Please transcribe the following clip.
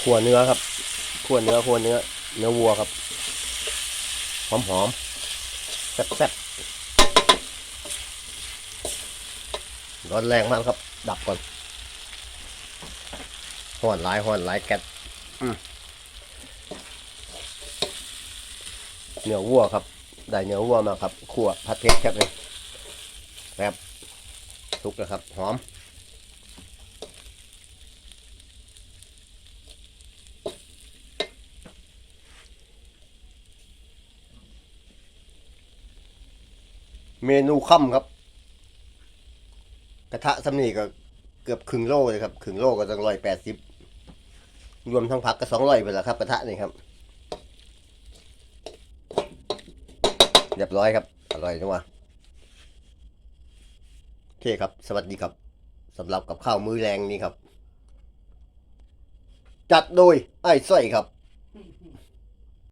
ขัวเนื้อครับขัวเนื้อขัวเนื้อ เนื้อวัวครับ หอมหอมๆแซ่บแซ่บร้อนแรงมากครับ ดับก่อนห่อนหลายห่อนหลายแก๊สอืมเนื้อวัวครับ ได้เนื้อวัวมาครับขั่วผัดเผ็ดครับเลยแบบสุกแล้วครับ หอม เมนูค่ำครับ กระทะสำนีก็เกือบครึ่งโลเลยครับครึ่งโลก็ต้องร้อยแปดสิบรวมทั้งผักก็สองร้อยไปแล้วครับกระทะนี่ครับเรียบร้อยครับ อร่อยจังวะโอเคครับ สวัสดีครับสำหรับกับข้าวมื้อแรงนี้ครับ จัดโดยไอ้ส้อยครับ